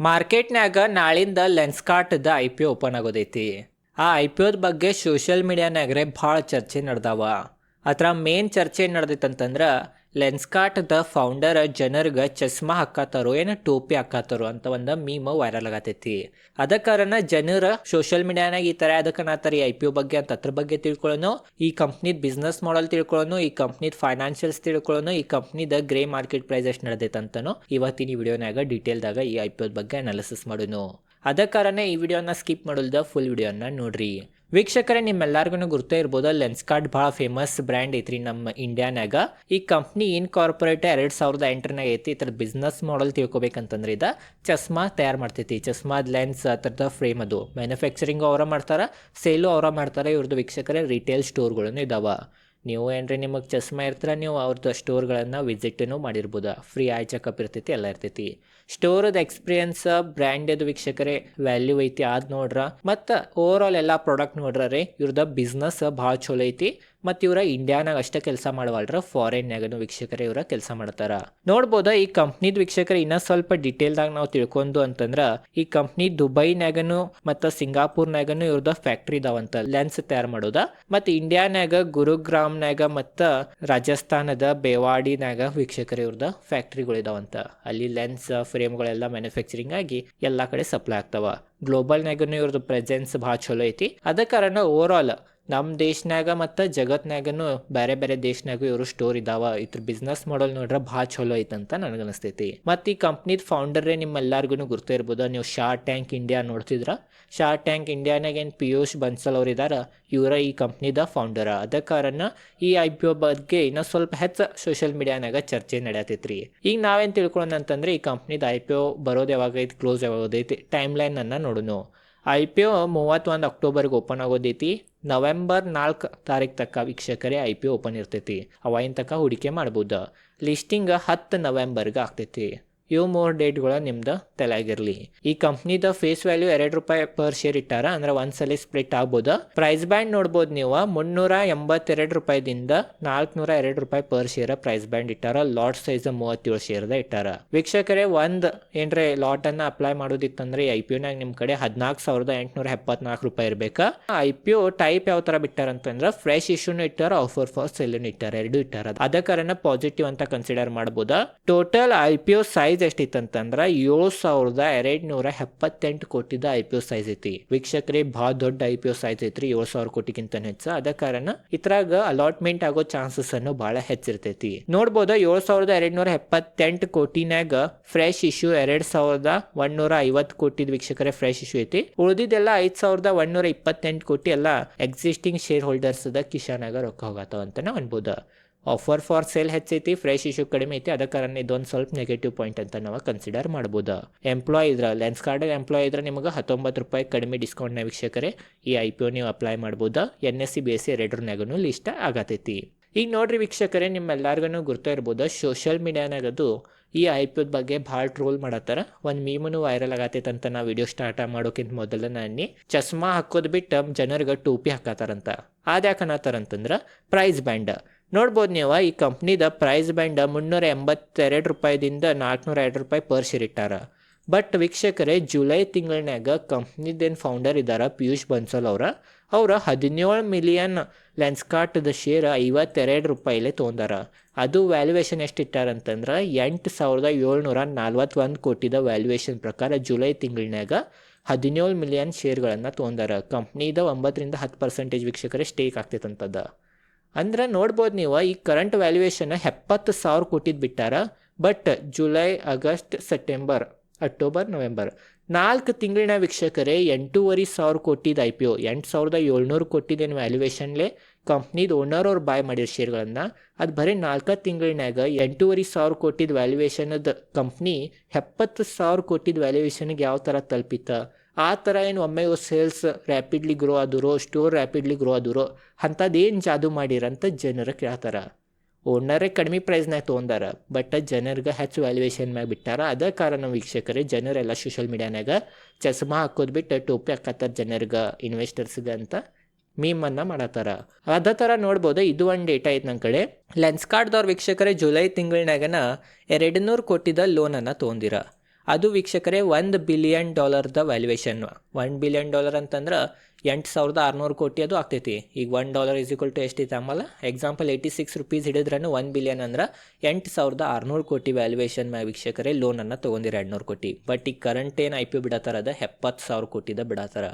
ಮಾರ್ಕೆಟ್ನ್ಯಾಗ ನಾಳಿಂದ ಲೆನ್ಸ್ಕಾರ್ಟ್ದ ಐ ಪಿ ಓಪನ್ ಆಗೋದೈತಿ. ಆ ಐ ಪಿ ಒದ ಬಗ್ಗೆ ಸೋಷಿಯಲ್ ಮೀಡಿಯಾನಾಗ್ರೆ ಭಾಳ ಚರ್ಚೆ ನಡೆದಾವ. ಅದ್ರ ಮೇನ್ ಚರ್ಚೆ ನಡೆದೈತಂತಂದ್ರೆ ದ ಫೌಂಡರ್ ಜನರಿಗೆ ಚಸ್ಮಾ ಹಾಕತ್ತಾರೋ ಏನು ಟೋಪಿ ಹಾಕತ್ತಾರೋ ಅಂತ ಒಂದು ಮೀಮ್ ವೈರಲ್ ಆಗತೈತಿ. ಅದ ಕಾರಣ ಜನರ ಸೋಷಿಯಲ್ ಮೀಡಿಯಾನಾಗ ಈ ಥರ ಅದಕ್ಕೆ ನಾತಾರ ಈ ಐ ಪಿ ಒ ಬಗ್ಗೆ ಅಂತ ಅದ್ರ ಬಗ್ಗೆ ತಿಳ್ಕೊಳ್ಳೋನು ಈ ಕಂಪ್ನಿದ ಬಿಸ್ನೆಸ್ ಮಾಡಲ್ ತಿಳ್ಕೊಳ್ಳೋನು ಈ ಕಂಪ್ನಿದ ಫೈನಾನ್ಷಿಯಲ್ಸ್ ತಿಳ್ಕೊಳ್ಳೋನು ಈ ಕಂಪ್ನಿದ ಗ್ರೇ ಮಾರ್ಕೆಟ್ ಪ್ರೈಸ್ ಎಷ್ಟು ನಡೆದೈತಂತನೂ ಇವತ್ತಿನ ಈ ವಿಡಿಯೋನಾಗ ಡೀಟೇಲ್ದಾಗ ಈ ಐ ಪಿ ಒದ ಬಗ್ಗೆ ಅನಾಲಿಸಿಸ್ ಮಾಡೋನು. ಅದ ಕಾರಣ ಈ ವಿಡಿಯೋನ ಸ್ಕಿಪ್ ಮಾಡಲ್ದ ಫುಲ್ ವಿಡಿಯೋನ ನೋಡ್ರಿ. ವೀಕ್ಷಕರೇ, ನಿಮ್ಮೆಲ್ಲರಿಗೂ ಗುರ್ತೇ ಇರ್ಬೋದು, ಲೆನ್ಸ್ ಕಾರ್ಡ್ ಭಾಳ ಫೇಮಸ್ ಬ್ರ್ಯಾಂಡ್ ಐತ್ರಿ ನಮ್ಮ ಇಂಡಿಯಾನಾಗ ಈ ಕಂಪ್ನಿ ಇನ್ ಕಾರ್ಪೊರೇಟ್ ಎರಡು ಸಾವಿರದ ಎಂಟರನಾಗ ಐತಿ ಇದ್ರ ಬಿಸ್ನೆಸ್ ಮಾಡಲ್ ತಿಳ್ಕೊಬೇಕಂತಂದ್ರೆ ಇದ ಚಸ್ಮಾ ತಯಾರು ಮಾಡ್ತೈತಿ. ಚಸ್ಮಾದ ಲೆನ್ಸ್ ಆ ಥರದ ಫ್ರೇಮ್ ಅದು. ಮ್ಯಾನುಫ್ಯಾಕ್ಚರಿಂಗು ಅವರ ಮಾಡ್ತಾರೆ ಸೇಲು ಅವರ ಮಾಡ್ತಾರೆ ಇವ್ರದ್ದು ವೀಕ್ಷಕರೇ ರಿಟೇಲ್ ಸ್ಟೋರ್ಗಳನ್ನು ಇದಾವ. ನೀವು ಏನ್ರಿ ನಿಮಗೆ ಚಸ್ಮಾ ಇರ್ತೀರ, ನೀವು ಅವ್ರದ್ದು ಸ್ಟೋರ್ಗಳನ್ನು ವಿಸಿಟನ್ನು ಮಾಡಿರ್ಬೋದು. ಫ್ರೀ ಆಯ್ ಚೆಕಪ್ ಇರ್ತೈತಿ, ಎಲ್ಲ ಇರ್ತೈತಿ. ಸ್ಟೋರದ ಎಕ್ಸ್ಪೀರಿಯನ್ಸ್ ಬ್ರ್ಯಾಂಡೆದು ವೀಕ್ಷಕರೇ ವ್ಯಾಲ್ಯೂ ಐತಿ ಅದು ನೋಡ್ರ. ಮತ್ತು ಓವರ್ ಆಲ್ ಎಲ್ಲ ಪ್ರಾಡಕ್ಟ್ ನೋಡ್ರಿ ಇವ್ರದ್ದು ಬಿಸ್ನೆಸ್ ಭಾಳ ಚಲೋ ಐತಿ. ಮತ್ತು ಇವರ ಇಂಡಿಯಾನಾಗ ಅಷ್ಟೇ ಕೆಲಸ ಮಾಡವಲ್ರ ಫಾರಿನ್ಯಾಗನು ವೀಕ್ಷಕರೇ ಇವರ ಕೆಲಸ ಮಾಡ್ತಾರ. ನೋಡ್ಬೋದು, ಈ ಕಂಪ್ನಿದ ವೀಕ್ಷಕರ ಇನ್ನೂ ಸ್ವಲ್ಪ ಡೀಟೇಲ್ದಾಗ ನಾವು ತಿಳ್ಕೊಂಡು ಅಂತಂದ್ರ, ಈ ಕಂಪ್ನಿ ದುಬೈನ್ಯಾಗನು ಮತ್ತು ಸಿಂಗಾಪುರ್ನಾಗನು ಇವ್ರದ ಫ್ಯಾಕ್ಟ್ರಿ ಇದಾವಂತ ಲೆನ್ಸ್ ತಯಾರು ಮಾಡೋದ? ಮತ್ತು ಇಂಡಿಯಾನ್ಯಾಗ ಗುರುಗ್ರಾಮ್ನಾಗ ಮತ್ತು ರಾಜಸ್ಥಾನದ ಬೇವಾಡಿನಾಗ ವೀಕ್ಷಕರು ಇವ್ರದ್ದು ಫ್ಯಾಕ್ಟ್ರಿಗಳು ಇದಾವಂತ. ಅಲ್ಲಿ ಲೆನ್ಸ್ ಫ್ರೇಮ್ಗಳೆಲ್ಲ ಮ್ಯಾನುಫ್ಯಾಕ್ಚರಿಂಗ್ ಆಗಿ ಎಲ್ಲ ಕಡೆ ಸಪ್ಲೈ ಆಗ್ತಾವ. ಗ್ಲೋಬಲ್ನ್ಯಾಗನು ಇವ್ರದ್ದು ಪ್ರೆಸೆನ್ಸ್ ಭಾಳ ಚಲೋ ಐತಿ. ಅದ ಕಾರಣ ಓವರ್ ಆಲ್ ನಮ್ಮ ದೇಶನಾಗ ಮತ್ತು ಜಗತ್ತಿನಾಗೂ ಬೇರೆ ಬೇರೆ ದೇಶನಾಗೂ ಇವರು ಸ್ಟೋರ್ ಇದಾವ. ಇದ್ರ ಬಿಸ್ನೆಸ್ ಮಾಡಲ್ ನೋಡ್ರೆ ಭಾಳ ಚಲೋ ಐತಂತ ನನಗೆ ಅನಿಸ್ತೈತಿ ಮತ್ತು ಈ ಕಂಪ್ನಿದ ಫೌಂಡರೇ ನಿಮ್ಮೆಲ್ಲರಿಗೂ ಗುರ್ತು ಇರ್ಬೋದು. ನೀವು ಶಾರ್ಟ್ ಟ್ಯಾಂಕ್ ಇಂಡಿಯಾ ನೋಡ್ತಿದ್ರ? ಶಾರ್ಟ್ ಟ್ಯಾಂಕ್ ಇಂಡಿಯಾನಾಗ ಏನು ಪಿಯೂಷ್ ಬನ್ಸಲ್ ಅವ್ರು ಇದಾರ ಇವರ ಈ ಕಂಪ್ನಿದ ಫೌಂಡರ ಅದ ಕಾರಣ ಈ ಐ ಪಿ ಒ ಬಗ್ಗೆ ಇನ್ನೂ ಸ್ವಲ್ಪ ಹೆಚ್ಚು ಸೋಷಿಯಲ್ ಮೀಡಿಯಾನಾಗ ಚರ್ಚೆ ನಡೆಯತೈತ್ರಿ. ಈಗ ನಾವೇನು ತಿಳ್ಕೊಳ್ಳೋಣ ಅಂತಂದ್ರೆ ಈ ಕಂಪ್ನಿದ ಐ ಪಿ ಒ ಬರೋದು ಯಾವಾಗ ಐತಿ ಕ್ಲೋಸ್ ಯಾವಾಗೈತಿ ಟೈಮ್ ಟೈಮ್ ಲೈನನ್ನು ನೋಡೋಣ ಐ ಪಿ ಒ ಮೂವತ್ತೊಂದು ಅಕ್ಟೋಬರ್ಗೆ ಓಪನ್ ಆಗೋದೈತಿ. ನವೆಂಬರ್ ನಾಲ್ಕು ತಾರೀಕು ತಕ್ಕ ವೀಕ್ಷಕರೇ ಐ ಪಿ ಓಪನ್ ಇರ್ತೈತಿ. ಅವಾಗಿನ ತಕ್ಕ ಹೂಡಿಕೆ ಮಾಡ್ಬೋದು. ಲಿಸ್ಟಿಂಗ್ ಹತ್ತು ನವೆಂಬರ್ಗೆ ಆಗ್ತೈತಿ. ಇವು ಮೂರು ಡೇಟ್ಗಳ ನಿಮ್ದು ತಲೆಯಾಗಿರಲಿ. ಈ ಕಂಪ್ನಿದ ಫೇಸ್ ವ್ಯಾಲ್ಯೂ ಎರಡು ರೂಪಾಯಿ ಪರ್ ಶೇರ್ ಇಟ್ಟಾರ, ಅಂದ್ರೆ ಒಂದ್ಸಲಿ ಸ್ಪ್ಲಿಟ್ ಆಗ್ಬೋದು. ಪ್ರೈಸ್ ಬ್ಯಾಂಡ್ ನೋಡ್ಬೋದು ನೀವು, ಮುನ್ನೂರ ಎಂಬತ್ತೆರಡು ರೂಪಾಯಿದಿಂದ ನಾಲ್ಕುನೂರ ಎರಡು ರೂಪಾಯಿ ಪರ್ ಶೇರ್ ಪ್ರೈಸ್ ಬ್ಯಾಂಡ್ ಇಟ್ಟಾರ ಲಾಟ್ ಸೈಜ್ ಮೂವತ್ತೇಳು ಶೇರ್ದ ಇಟ್ಟಾರ. ವೀಕ್ಷಕರೇ, ಒಂದ್ ಏನ್ರೆ ಲಾಟ್ ಅನ್ನ ಅಪ್ಲೈ ಮಾಡೋದಿತ್ತಂದ್ರೆ ಐ ಪಿ ನಾಗ ನಿಮ್ ಕಡೆ ಹದಿನಾಲ್ಕು ಸಾವಿರದ ಎಂಟುನೂರ ಎಪ್ಪತ್ನಾಲ್ಕು ರೂಪಾಯಿ ಇರಬೇಕು? ಐ ಪಿ ಒ ಟೈಪ್ ಯಾವ ತರ ಬಿಟ್ಟಾರ ಅಂತಂದ್ರೆ ಫ್ರೆಶ್ ಇಶ್ಯೂನು ಇಟ್ಟಾರ ಆಫರ್ ಫಾರ್ ಸೆಲ್ನು ಇಟ್ಟಾರ, ಎರಡು ಇಟ್ಟಾರ. ಅದ ಪಾಸಿಟಿವ್ ಅಂತ ಕನ್ಸಿಡರ್ ಮಾಡಬಹುದಾ total I P O size ಎಷ್ಟಿತ್ತಂತಂದ್ರ ಏಳು ಸಾವಿರದ ಎರಡ್ ನೂರ ಎಪ್ಪತ್ತೆಂಟು ಕೋಟಿದ ಐ ಪಿ ಒ ಸೈಜ್ ಐತಿ. ವೀಕ್ಷಕರೇ, ಭಾಳ ದೊಡ್ಡ ಐ ಪಿ ಒ ಸೈಜ್ ಐತ್ರಿ ಏಳು ಸಾವಿರ ಕೋಟಿಗಿಂತ ಹೆಚ್ಚು. ಅದ ಕಾರಣ ಇದ್ರಾಗ ಅಲಾಟ್ಮೆಂಟ್ ಆಗೋ ಚಾನ್ಸಸ್ ಅನ್ನು ಬಹಳ ಹೆಚ್ಚಿರ್ತೈತಿ. ನೋಡ್ಬೋದು ಏಳು ಸಾವಿರದ ಎರಡ್ ನೂರ ಎಪ್ಪತ್ತೆಂಟು ಕೋಟಿನಾಗ ಫ್ರೆಶ್ ಇಶ್ಯೂ ಎರಡ್ ಸಾವಿರದ ಒಂದೂರ ಐವತ್ತು ಕೋಟಿದ ವೀಕ್ಷಕರೇ ಫ್ರೆಶ್ ಇಶ್ಯೂ ಐತಿ. ಉಳಿದಿದ್ದೆಲ್ಲ ಐದ್ ಸಾವಿರದ ಒಂದೂರ ಇಪ್ಪತ್ತೆಂಟು ಕೋಟಿ ಎಲ್ಲ ಎಕ್ಸಿಸ್ಟಿಂಗ್ ಶೇರ್ ಹೋಲ್ಡರ್ಸ್ ಕಿಶಾನಾಗ ರೊಕ್ಕ ಹೋಗತ್ತಾವ ಅಂತ ಅನ್ಬೋದು. ಆಫರ್ ಫಾರ್ ಸೇಲ್ ಹೆಚ್ಚೈತಿ ಫ್ರೆಶ್ ಇಶ್ಯೂ ಕಡಿಮೆ ಐತಿ ಅದ ಇದೊಂದು ಸ್ವಲ್ಪ ನೆಗೆಟಿವ್ ಪಾಯಿಂಟ್ ಅಂತ ನಾವು ಕನ್ಸಿಡರ್ ಮಾಡ್ಬೋದು. ಎಂಪ್ಲಾಯ್ ಇದ್ರ ಲೆನ್ಸ್ ಕಾರ್ಡ್ ಎಂಪ್ಲಾಯ್ ಇದ್ರೆ ನಿಮಗೆ ಹತ್ತೊಂಬತ್ತು ರೂಪಾಯಿ ಕಡಿಮೆ ಡಿಸ್ಕೌಂಟ್ನ ವೀಕ್ಷಕರೇ ಈ ಐ ಪಿ ಒ ನೀವು ಅಪ್ಲೈ ಮಾಡ್ಬೋದು. N S E B S E ಎರಡರನ್ಯಾಗೂ list ಆಗತೈತಿ. ಈಗ ನೋಡ್ರಿ ವೀಕ್ಷಕರೇ ನಿಮ್ಮೆಲ್ಲರಿಗೂ ಗುರ್ತಾ ಇರ್ಬೋದು ಸೋಷಿಯಲ್ ಮೀಡಿಯಾನಾಗದು ಈ ಐ ಪಿ ಬಗ್ಗೆ ಭಾಳ ಟ್ರೋಲ್ ಮಾಡತ್ತಾರ. ಒಂದು ಮೀಮನು ವೈರಲ್ ಆಗತೈತೆ ಅಂತ ನಾವು ವಿಡಿಯೋ ಸ್ಟಾರ್ಟ್ ಮಾಡೋಕ್ಕಿಂತ ಮೊದಲ ನಾನು ಚಸ್ಮಾ ಹಾಕೋದು ಬಿಟ್ಟು ಜನರಿಗೆ ಟೋಪಿ ಹಾಕತ್ತಾರಂತ ಅದ್ಯಾಕೆ ಅಂತಂದ್ರೆ ಪ್ರೈಸ್ ಬ್ಯಾಂಡ್ ನೋಡ್ಬೋದು ನೀವು, ಈ ಕಂಪ್ನಿದ ಪ್ರೈಸ್ ಬ್ಯಾಂಡ್ ಮುನ್ನೂರ ಎಂಬತ್ತೆರಡು ರೂಪಾಯಿದಿಂದ ನಾಲ್ಕುನೂರ ಎರಡು ರೂಪಾಯಿ ಪರ್ ಶೇರ್ ಇಟ್ಟಾರ. ಬಟ್ ವೀಕ್ಷಕರೇ ಜುಲೈ ತಿಂಗಳನ್ಯಾಗ ಕಂಪ್ನಿದೇನು ಫೌಂಡರ್ ಇದ್ದಾರೆ, ಪಿಯೂಷ್ ಬನ್ಸಲ್ ಅವರ ಅವರ ಹದಿನೇಳು ಮಿಲಿಯನ್ ಲೆನ್ಸ್ಕಾರ್ಟ್ದ ಶೇರ್ ಐವತ್ತೆರಡು ರೂಪಾಯಿಲೆ ತೊಗೊಂಡಾರ. ಅದು ವ್ಯಾಲ್ಯೂಯೇಷನ್ ಎಷ್ಟು ಇಟ್ಟಾರಂತಂದ್ರೆ, ಎಂಟು ಸಾವಿರದ ಏಳ್ನೂರ ನಲ್ವತ್ತೊಂದು ಕೋಟಿದ ವ್ಯಾಲ್ಯೂಯೇಷನ್ ಪ್ರಕಾರ ಜುಲೈ ತಿಂಗಳನ್ಯಾಗ ಹದಿನೇಳು ಮಿಲಿಯನ್ ಶೇರ್ಗಳನ್ನು ತೊಗೊಂಡಾರ. ಕಂಪ್ನಿದ ಒಂಬತ್ತರಿಂದ ಹತ್ತು ಪರ್ಸೆಂಟೇಜ್ ವೀಕ್ಷಕರೇ ಸ್ಟೇಕ್ ಆಗ್ತೈತಂತದ. ಅಂದ್ರೆ ನೋಡ್ಬೋದು ನೀವು, ಈ ಕರೆಂಟ್ ವ್ಯಾಲ್ಯೂಯೇಷನ್ ಎಪ್ಪತ್ತು ಸಾವಿರ ಕೋಟಿದ್ ಬಿಟ್ಟಾರ but July August September October November ನಾಲ್ಕು ತಿಂಗಳಿನ ವೀಕ್ಷಕರೇ, ಎಂಟೂವರೆ ಸಾವಿರ ಕೋಟಿದ ಐ ಪಿ ಒ ಎಂಟು ಸಾವಿರದ ಏಳ್ನೂರು ಕೋಟಿದೇನು ವ್ಯಾಲ್ಯೂಯೇಷನ್ಲೆ ಕಂಪ್ನಿದ ಓನರ್ ಅವ್ರು ಬಾಯ್ ಮಾಡಿರೋ ಶೇರ್ಗಳನ್ನು, ಅದು ಬರೀ ನಾಲ್ಕು ತಿಂಗಳಿನಾಗ ಎಂಟೂವರೆ ಸಾವಿರ ಕೋಟಿದ ವ್ಯಾಲ್ಯೂಯೇಷನದ ಕಂಪ್ನಿ ಎಪ್ಪತ್ತು ಸಾವಿರ ಕೋಟಿದ ವ್ಯಾಲ್ಯೂಯೇಷನ್ಗೆ ಯಾವ ಥರ ತಲುಪಿತ್ತ? ಆ ಥರ ಏನು ಒಮ್ಮೆ ಸೇಲ್ಸ್ ರ್ಯಾಪಿಡ್ಲಿ ಗ್ರೋ ಆದರೋ ಸ್ಟೋರ್ ರ್ಯಾಪಿಡ್ಲಿ ಗ್ರೋ ಆದರೋ ಅಂಥದ್ದೇನು ಜಾದು ಮಾಡಿರಂತ ಜನರು ಕೇಳ್ತಾರ. ಓನರೇ ಕಡಿಮೆ ಪ್ರೈಸ್ನಾಗ ತೊಗೊಂಡಾರ ಬಟ್ ಜನರಿಗೆ ಹೆಚ್ಚು ವ್ಯಾಲ್ಯೂಯೇಷನ್ ಮ್ಯಾಗ ಬಿಟ್ಟಾರ. ಅದ ಕಾರಣ ವೀಕ್ಷಕರೇ, ಜನರೆಲ್ಲ ಸೋಷಿಯಲ್ ಮೀಡಿಯಾನಾಗ ಚಸ್ಮಾ ಹಾಕೋದು ಬಿಟ್ಟು ಟೋಪಿ ಹಾಕತ್ತಾರ ಜನರಿಗೆ ಇನ್ವೆಸ್ಟರ್ಸ್ಗೆ ಅಂತ ಮೀಮನ್ನು ಮಾಡತ್ತಾರ. ಅದೇ ಥರ ನೋಡ್ಬೋದು. ಇದು ಒಂದು ಡೇಟಾ ಐತೆ ನನ್ನ ಕಡೆ. ಲೆನ್ಸ್ ಕಾರ್ಡ್ದವ್ರ ವೀಕ್ಷಕರೇ, ಜುಲೈ ತಿಂಗಳಿನಾಗನ ಎರಡು ನೂರು ಕೋಟಿದ ಲೋನನ್ನು ತೊಗೊಂದಿರ ಅದು ವೀಕ್ಷಕರೇ ಒಂದು ಬಿಲಿಯನ್ ಡಾಲರ್ದ ವ್ಯಾಲ್ಯೂಯೇಷನ್ ಒನ್ ಬಿಲಿಯನ್ ಡಾಲರ್ ಅಂತಂದ್ರೆ ಎಂಟು ಸಾವಿರದ ಆರುನೂರು ಕೋಟಿ ಅದು ಆಗ್ತೈತಿ. ಈಗ one dollar is equal to ಎಷ್ಟೈತೆ ಆಮೇಲೆ? ಎಕ್ಸಾಂಪಲ್ ಏಯ್ಟಿ ಸಿಕ್ಸ್ ರುಪೀಸ್ ಹಿಡಿದ್ರೂ ಒನ್ ಬಿಲಿಯನ್ ಅಂದ್ರೆ ಎಂಟು ಸಾವಿರದ ಆರುನೂರು ಕೋಟಿ ವ್ಯಾಲ್ಯೂಯೇಷನ್ ಮ್ಯಾಗ ವೀಕ್ಷಕರೇ ಲೋನನ್ನು ತೊಗೊಂಡಿರ ಎರಡುನೂರು ಕೋಟಿ. ಬಟ್ ಈಗ ಕರೆಂಟ್ ಏನು ಐ ಪಿ ಬಿಡತ್ತಾರ ಅದು ಎಪ್ಪತ್ತು ಸಾವಿರ ಕೋಟಿದ ಬಿಡತ್ತಾರ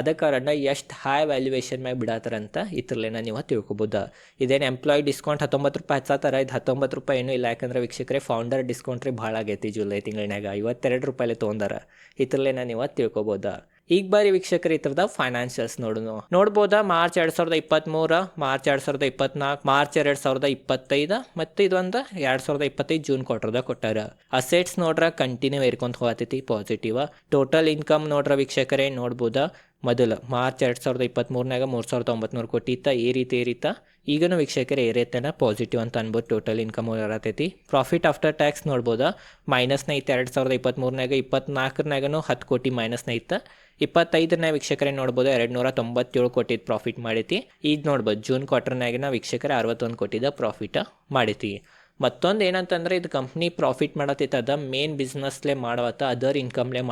ಅದ ಕಾರಣ ಎಷ್ಟು ಹೈ ವ್ಯಾಲ್ಯೂಯೇಷನ್ ಮ್ಯಾಗ ಬಿಡತ್ತಾರ ಅಂತ ಇದ್ರಲ್ಲೇನ ನೀವು ತಿಳ್ಕೊಬೋದು. ಇದೇನು ಎಂಪ್ಲಾಯ್ ಡಿಸ್ಕೌಂಟ್ ಹತ್ತೊಂಬತ್ತು ರೂಪಾಯಿ ಹಚ್ಚಾತಾರ? ಇದು ಹತ್ತೊಂಬತ್ತು ರೂಪಾಯಿ ಏನೂ ಇಲ್ಲ. ಯಾಕಂದ್ರೆ ವೀಕ್ಷಕರೇ ಫೌಂಡರ್ ಡಿಸ್ಕೌಂಟ್ ರೀ ಭಾಳ ಆಗೈತಿ ಜುಲೈ ತಿಂಗಳಿನಾಗ ಐವತ್ತೆರಡು ರೂಪಾಯಿಲೆ ತೊಗೊಂಡಾರ. ಇದ್ರಲ್ಲೇನ ನೀವು ತಿಳ್ಕೊಬೋದಾ. ಈಗ ಬಾರಿ ವೀಕ್ಷಕರ ಈ ಥರದ ಫೈನಾನ್ಷಿಯಲ್ಸ್ ನೋಡೋಣ ನೋಡ್ಬೋದಾ? ಮಾರ್ಚ್ ಎರಡು ಸಾವಿರದ ಇಪ್ಪತ್ತ್ಮೂರ ಮಾರ್ಚ್ ಎರಡು ಸಾವಿರದ ಇಪ್ಪತ್ನಾಲ್ಕು, ಮಾರ್ಚ್ ಎರಡು ಸಾವಿರದ ಇಪ್ಪತ್ತೈದು, ಮತ್ತು ಇದೊಂದು ಎರಡು ಸಾವಿರದ ಇಪ್ಪತ್ತೈದು ಜೂನ್ ಕ್ವಾರ್ಟರ್ದಾಗ ಕೊಟ್ಟಾರ. ಅಸೆಟ್ಸ್ ನೋಡ್ರ ಕಂಟಿನ್ಯೂ ಏರ್ಕೊಂತ ಹೋಗತೈತಿ ಪಾಸಿಟಿವ್ ಟೋಟಲ್ ಇನ್ಕಮ್ ನೋಡ್ರ ವೀಕ್ಷಕರೇ, ನೋಡ್ಬೋದಾ? ಮೊದಲು ಮಾರ್ಚ್ ಎರಡು ಸಾವಿರದ ಇಪ್ಪತ್ತ್ಮೂರನಾಗ ಮೂರು ಸಾವಿರದ ಒಂಬತ್ನೂರು ಕೋಟಿ ಇತ್ತ ಈ ರೀತಿ ಏರಿತ ಈಗನು ವೀಕ್ಷಕರೇ ಏರೈತೆನ ಪಾಸಿಟಿವ್ ಅಂತ ಅನ್ಬೋದು ಟೋಟಲ್ ಇನ್ಕಮ್ ಇರತೈತಿ ಪ್ರಾಫಿಟ್ ಆಫ್ಟರ್ ಟ್ಯಾಕ್ಸ್ ನೋಡ್ಬೋದಾ? ಮೈನಸ್ನ ಐತೆ ಎರಡು ಸಾವಿರದ ಇಪ್ಪತ್ತ್ಮೂರನಾಗ ಇಪ್ಪತ್ನಾಲ್ಕರನಾಗನೂ ಹತ್ತು ಕೋಟಿ ಮೈನಸ್ನ ಐತೆ ಇಪ್ಪತ್ತೈದನೇ ವೀಕ್ಷಕರೇ ನೋಡ್ಬೋದು ಎರಡು ನೂರ ತೊಂಬತ್ತೇಳು ಕೋಟಿದ ಪ್ರಾಫಿಟ್ ಮಾಡೈತಿ ಈಗ ನೋಡ್ಬೋದು ಜೂನ್ ಕ್ವಾರ್ಟರ್ನಾಗಿನ ವೀಕ್ಷಕರ ಅರವತ್ತೊಂದು ಕೋಟಿದ ಪ್ರಾಫಿಟ್ ಮಾಡೈತಿ ಮತ್ತೊಂದು ಏನಂತಂದ್ರೆ ಇದು ಕಂಪ್ನಿ ಪ್ರಾಫಿಟ್ ಮಾಡತೈತೆ ಅದ ಮೇನ್ ಬಿಸ್ನೆಸ್ಲೇ ಮಾಡವತ್ತ ಅದರ್ ಇನ್ಕಮ್ಲೇ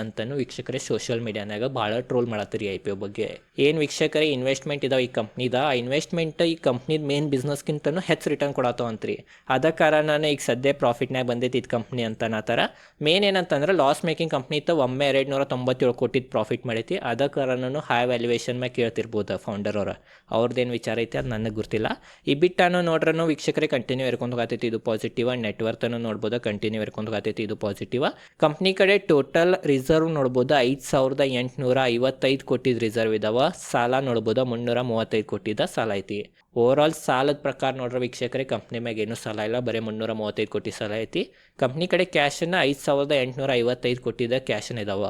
ಅಂತಲೂ ವೀಕ್ಷಕರೇ ಸೋಷಿಯಲ್ ಮೀಡಿಯಾನಾಗ ಭಾಳ ಟ್ರೋಲ್ ಮಾಡತ್ತೀರಿ ಐ ಪಿ ಒ ಬಗ್ಗೆ. ಏನು ವೀಕ್ಷಕರೇ ಇನ್ವೆಸ್ಟ್ಮೆಂಟ್ ಇದಾವೆ ಈ ಕಂಪ್ನಿದ ಆ ಇನ್ವೆಸ್ಟ್ಮೆಂಟ್ ಈ ಕಂಪ್ನಿದ ಮೇನ್ ಬಿಸ್ನೆಸ್ಗಿಂತನೂ ಹೆಚ್ಚು ರಿಟರ್ನ್ ಕೊಡತ್ತವ ಅಂತ್ರಿ ಅದ ಕಾರಣನೇ ಈಗ ಸದ್ಯ ಪ್ರಾಫಿಟ್ನಾಗ ಬಂದೈತಿ ಇದು ಕಂಪ್ನಿ ಅಂತ ಅನ್ನತ್ತಾರ ಮೇನ್ ಏನಂತಂದ್ರೆ ಲಾಸ್ ಮೇಕಿಂಗ್ ಕಂಪ್ನಿ ಇತ್ತು ಒಮ್ಮೆ ಎರಡು ನೂರ ತೊಂಬತ್ತೇಳು ಕೋಟಿದ ಪ್ರಾಫಿಟ್ ಮಾಡೈತಿ. ಅದ ಕಾರಣನೂ ಹೈ ವ್ಯಾಲ್ಯೂಯೇಷನ್ ಮ್ಯಾಗ ಕೇಳ್ತಿರ್ಬೋದು ಫೌಂಡರ್ ಅವ್ರ. ಅವ್ರದ್ದೇನು ವಿಚಾರ ಐತೆ ಅದು ನನಗೆ ಗೊತ್ತಿಲ್ಲ. ಈ ಬಿಟ್ಟನ್ನು ನೋಡ್ರೂ ವೀಕ್ಷಕರೇ ಕಂಟಿನ್ಯೂ ಇರ್ಕೊಂಡು ಹೋಗತೈತಿ ಇದು ಪಾಸಿಟಿವ್ ನೆಟ್ವರ್ತನ್ನು ನೋಡ್ಬೋದು ಕಂಟಿನ್ಯೂ ಇರ್ಕೊಂಡು ಹೋಗತೈತಿ, ಇದು ಪಾಸಿಟಿವ್ ಕಂಪ್ನಿ ಕಡೆ ಟೋಟಲ್ ರಿಸರ್ವ್ ನೋಡ್ಬೋದು, ಐದು ಸಾವಿರದ ಎಂಟುನೂರ ಐವತ್ತೈದು ಕೋಟಿದ ರಿಸರ್ವ್ ಇದಾವ. ಸಾಲ ನೋಡ್ಬೋದು, ಮುನ್ನೂರ ಮೂವತ್ತೈದು ಕೋಟಿದ ಸಾಲ ಐತಿ. ಓವರ್ ಆಲ್ ಸಾಲದ ಪ್ರಕಾರ ನೋಡ್ರ ವೀಕ್ಷಕರೇ ಕಂಪ್ನಿ ಮ್ಯಾಗ ಏನೂ ಸಾಲ ಇಲ್ಲ, ಬರೀ ಮುನ್ನೂರ ಮೂವತ್ತೈದು ಕೋಟಿ ಸಾಲ ಐತಿ. ಕಂಪ್ನಿ ಕಡೆ ಕ್ಯಾಶನ್ನು ಐದು ಸಾವಿರದ ಎಂಟುನೂರ ಐವತ್ತೈದು ಕೋಟಿದ ಕ್ಯಾಶನ್ ಇದಾವ.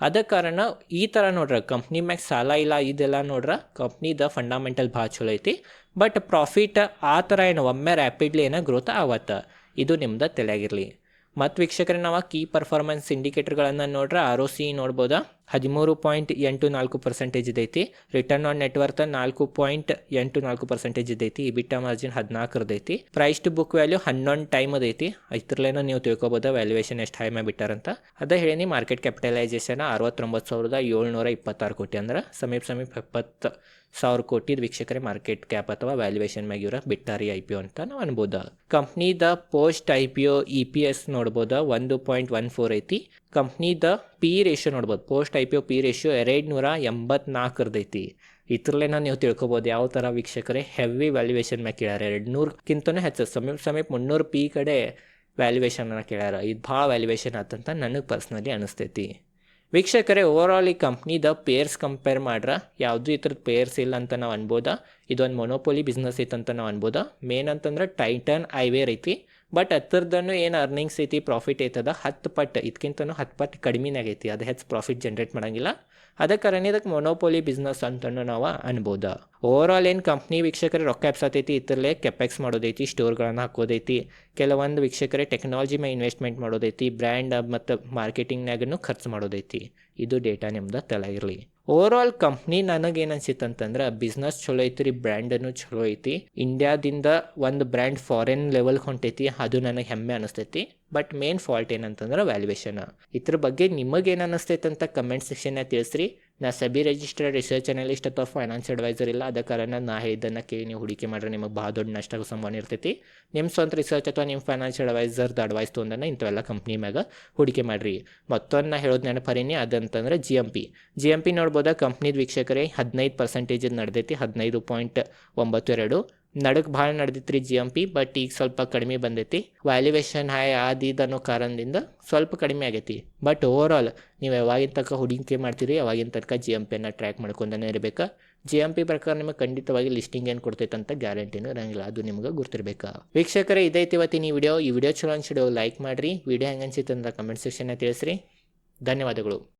ಅದ ಕಾರಣ ಈ ಥರ ನೋಡ್ರ ಕಂಪ್ನಿ ಮ್ಯಾಗ ಸಾಲ ಇಲ್ಲ, ಇದೆಲ್ಲ ನೋಡ್ರ ಕಂಪ್ನಿದ ಫಂಡಮೆಂಟಲ್ ಭಾಳ ಚಲೋ ಐತಿ. ಬಟ್ ಪ್ರಾಫಿಟ್ ಆ ಥರ ಏನು ಒಮ್ಮೆ ರ್ಯಾಪಿಡ್ಲಿ ಏನೋ ಗ್ರೋತ್ ಆವತ್ತ. ಇದು ನಿಮ್ದು ತಲೆಯಾಗಿರಲಿ. ಮತ್ತು ವೀಕ್ಷಕರೇ, ನಾವು ಕೀ ಪರ್ಫಾರ್ಮೆನ್ಸ್ ಇಂಡಿಕೇಟರ್ಗಳನ್ನು ನೋಡ್ರೆ ಆರ್ ಒ ಸಿ ನೋಡ್ಬೋದಾ? ಹದಿಮೂರು ಪಾಯಿಂಟ್ ಎಂಟು ನಾಲ್ಕು ಪರ್ಸೆಂಟೇಜ್ ಇದೈತಿ. ರಿಟರ್ನ್ ಆನ್ ನೆಟ್ವರ್ತ್ ನಾಲ್ಕು ಪಾಯಿಂಟ್ ಎಂಟು ನಾಲ್ಕು ಪರ್ಸೆಂಟೇಜ್ ಇದೈತಿ. ಬಿಟ್ಟ ಮಾರ್ಜಿನ್ ಹದಿನಾಲ್ಕರದೈತಿ. ಪ್ರೈಸ್ ಟು ಬುಕ್ ವ್ಯಾಲ್ಯೂ ಹನ್ನೊಂದು ಟೈಮ್ ಅದೈತಿ. ಇದ್ರಲ್ಲೇನೋ ನೀವು ತಿಳ್ಕೊಬೋದು ವ್ಯಾಲ್ಯೂಯೇಷನ್ ಎಷ್ಟು ಹೈ ಬಿಟ್ಟಾರಂತ ಅದೇ ಹೇಳಿ ಮಾರ್ಕೆಟ್ ಕ್ಯಾಪಿಟಲೈಸೇಷನ್ ಅರವತ್ತೊಂಬತ್ತು ಸಾವಿರದ ಏಳ್ನೂರ ಇಪ್ಪತ್ತಾರು ಕೋಟಿ ಅಂದ್ರೆ ಸಮೀಪ ಸಮೀಪ ಎಪ್ಪತ್ತು ಸಾವಿರ ಕೋಟಿ ವೀಕ್ಷಕರೇ ಮಾರ್ಕೆಟ್ ಕ್ಯಾಪ್ ಅಥವಾ ವ್ಯಾಲ್ಯೂಯೇಷನ್ ಮ್ಯಾಗ ಇವ್ರ ಬಿಟ್ಟಾರಿ ಐ ಪಿ ಒ ಅಂತ ನಾವು ಅನ್ಬೋದು. ಕಂಪ್ನಿದ post I P O E P S ನೋಡ್ಬೋದು, ಒಂದು ಪಾಯಿಂಟ್ ಒನ್ ಫೋರ್ ಐತಿ. ಕಂಪ್ನಿದ ಪಿ ರೇಷಿಯೋ ನೋಡ್ಬೋದು. Post I P O P ratio ಎರಡು ನೂರ ಎಂಬತ್ನಾಲ್ಕರದೈತಿ. ಇದ್ರಲ್ಲೇನೋ ನೀವು ತಿಳ್ಕೊಬೋದು ಯಾವ ಥರ ವೀಕ್ಷಕರೇ ಹೆವಿ ವ್ಯಾಲ್ಯೂಯೇಷನ್ ಮ್ಯಾಗೆ ಕೇಳ್ಯಾರ. ಎರಡು ನೂರಕ್ಕಿಂತನೂ ಹೆಚ್ಚು ಸಮೀಪ ಸಮೀಪ ಮುನ್ನೂರು ಪಿ ಕಡೆ ವ್ಯಾಲ್ಯೂಯೇಷನನ್ನು ಕೇಳ್ಯಾರ. ಇದು ಭಾಳ ವ್ಯಾಲ್ಯೂಯೇಷನ್ ಆತಂತ ನನಗೆ ಪರ್ಸ್ನಲಿ ಅನಿಸ್ತೈತಿ. ವೀಕ್ಷಕರೇ ಓವರ್ ಆಲ್ ಈ ಕಂಪ್ನಿದ ಪೇರ್ಸ್ ಕಂಪೇರ್ ಮಾಡ್ರೆ, ಯಾವುದೂ ಈ ಥರದ ಪೇರ್ಸ್ ಇಲ್ಲ ಅಂತ ನಾವು ಅನ್ಬೋದಾ. ಇದೊಂದು ಮೊನೋಪೊಲಿ ಬಿಸ್ನೆಸ್ ಐತಂತ ನಾವು ಅನ್ಬೋದಾ. ಮೇನ್ ಅಂತಂದ್ರೆ ಟೈಟನ್ ಐವೇರ್ ಐತಿ ಬಟ್ ಹತ್ರದನ್ನು ಏನು ಅರ್ನಿಂಗ್ಸ್ ಐತಿ? ಪ್ರಾಫಿಟ್ ಐತದ? ಹತ್ತು ಪಟ್ಟು ಇದಕ್ಕಿಂತನೂ ಹತ್ತು ಪಟ್ಟು ಕಡಿಮೆನೇ ಆಗೈತಿ. ಅದು ಹೆಚ್ಚು ಪ್ರಾಫಿಟ್ ಜನ್ರೇಟ್ ಮಾಡಂಗಿಲ್ಲ. ಅದ ಕಾರಣ ಇದಕ್ಕೆ ಮೊನೋಪೊಲಿ ಬಿಸ್ನೆಸ್ ಅಂತನೂ ನಾವು ಅನ್ಬೋದು. ಓವರ್ ಆಲ್ ಏನು ಕಂಪ್ನಿ ವೀಕ್ಷಕರೇ ರೊಕ್ಕ ಎಪ್ಸತೈತಿ ಇದರಲ್ಲೇ ಕೆಪೆಕ್ಸ್ ಮಾಡೋದೈತಿ ಸ್ಟೋರ್ಗಳನ್ನು ಹಾಕೋದೈತಿ. ಕೆಲವೊಂದು ವೀಕ್ಷಕರೇ ಟೆಕ್ನಾಲಜಿ ಮೇಲೆ ಇನ್ವೆಸ್ಟ್ಮೆಂಟ್ ಮಾಡೋದೈತಿ. ಬ್ರ್ಯಾಂಡ್ ಮತ್ತು ಮಾರ್ಕೆಟಿಂಗ್ನಾಗೂ ಖರ್ಚು ಮಾಡೋದೈತಿ. ಇದು ಡೇಟಾ ನಿಮ್ದು ತಲೆಗಿರಲಿ ಓವರ್ ಆಲ್ ಕಂಪ್ನಿ ನನಗೇನು ಅನ್ಸಿತ್ತು ಅಂತಂದ್ರೆ ಬಿಸ್ನೆಸ್ ಚಲೋ ಐತಿ ರೀ ಬ್ರ್ಯಾಂಡನ್ನು ಚಲೋ ಐತಿ. ಇಂಡಿಯಾದಿಂದ ಒಂದು ಬ್ರ್ಯಾಂಡ್ ಫಾರಿನ್ ಲೆವೆಲ್ ಹೊಂಟೈತಿ, ಅದು ನನಗೆ ಹೆಮ್ಮೆ ಅನಿಸ್ತೈತಿ. ಬಟ್ ಮೇನ್ ಫಾಲ್ಟ್ ಏನಂತಂದ್ರೆ ವ್ಯಾಲ್ಯೂಯೇಷನ್ ಇದ್ರ ಬಗ್ಗೆ ನಿಮಗೇನು ಅನಿಸ್ತೈತೆ ಅಂತ ಕಮೆಂಟ್ ಸೆಕ್ಷನ್ನ ತಿಳಿಸ್ರಿ. ನಾ ಸೆಬಿ ರಿಜಿಸ್ಟರ್ಡ್ ರಿಸರ್ಚ್ ಅನಲಿಸ್ಟ್ ಅಥವಾ ಫೈನಾನ್ಸ್ ಅಡ್ವೈಸರ್ ಇಲ್ಲ. ಅದ ಕಾರಣ ನಾ ಇದನ್ನು ಕೇಳಿ ನೀವು ಹೂಡಿಕೆ ಮಾಡ್ರೆ ನಿಮಗೆ ಭಾಳ ದೊಡ್ಡ ನಷ್ಟ ಸಂಬಂಧ ಇರ್ತೈತಿ. ನಿಮ್ಮ ಸ್ವಂತ ರಿಸರ್ಚ್ ಅಥವಾ ನಿಮ್ಮ ಫೈನಾನ್ಷಿಯಲ್ ಅಡ್ವೈಸರ್ದು ಅಡ್ವೈಸ್ ತೊಗೊಂಡನ ಇಂಥವೆಲ್ಲ ಕಂಪ್ನಿ ಮ್ಯಾಗ ಹೂಡಿಕೆ ಮಾಡಿರಿ. ಮತ್ತೊಂದು ನಾ ಹೇಳೋದು ನೆನಪರೀನಿ, ಅದಂತಂದ್ರೆ G M P G M P ನೋಡ್ಬೋದಾ ಕಂಪ್ನಿದ ವೀಕ್ಷಕರೇ ಹದಿನೈದು ಪರ್ಸೆಂಟೇಜ್ ನಡೆದೈತಿ, ಹದಿನೈದು ಪಾಯಿಂಟ್ ಒಂಬತ್ತು ಎರಡು. ನಡಕ್ಕೆ ಭಾಳ ನಡೆದಿತ್ತು ರೀ ಜಿ ಎಂ ಪಿ ಬಟ್ ಈಗ ಸ್ವಲ್ಪ ಕಡಿಮೆ ಬಂದೈತಿ. ವ್ಯಾಲ್ಯುವೇಶನ್ ಹೈ ಆದ ಇದು ಅನ್ನೋ ಕಾರಣದಿಂದ ಸ್ವಲ್ಪ ಕಡಿಮೆ ಆಗೈತಿ. ಬಟ್ ಓವರ್ ಆಲ್ ನೀವು ಯಾವಾಗಿನ ತನಕ ಹೂಡಿಕೆ ಮಾಡ್ತೀರಿ, ಯಾವಾಗಿನ ತನಕ ಜಿ ಎಂ ಪಿಯನ್ನು ಟ್ರ್ಯಾಕ್ ಮಾಡ್ಕೊಂಡೇ ಇರಬೇಕು. ಜಿ ಎಂ ಪಿ ಪ್ರಕಾರ ನಿಮಗೆ ಖಂಡಿತವಾಗಿ ಲಿಸ್ಟಿಂಗ್ ಏನು ಕೊಡ್ತೈತೆ ಅಂತ ಗ್ಯಾರಂಟಿನೂ ಇರಂಗಿಲ್ಲ. ಅದು ನಿಮ್ಗೆ ಗೊತ್ತಿರಬೇಕು ವೀಕ್ಷಕರೇ ಇದೈತಿ ಇವತ್ತಿನ ಈ ವಿಡಿಯೋ ಈ ವಿಡಿಯೋ ಚಲೋ ಅನ್ಸಿಡೋ ಲೈಕ್ ಮಾಡಿರಿ. ವಿಡಿಯೋ ಹೆಂಗೆ ಅನ್ಸಿತ್ತು ಅಂತ ಕಮೆಂಟ್ ಸೆಕ್ಷನ್ನ ತಿಳಿಸ್ರಿ. ಧನ್ಯವಾದಗಳು.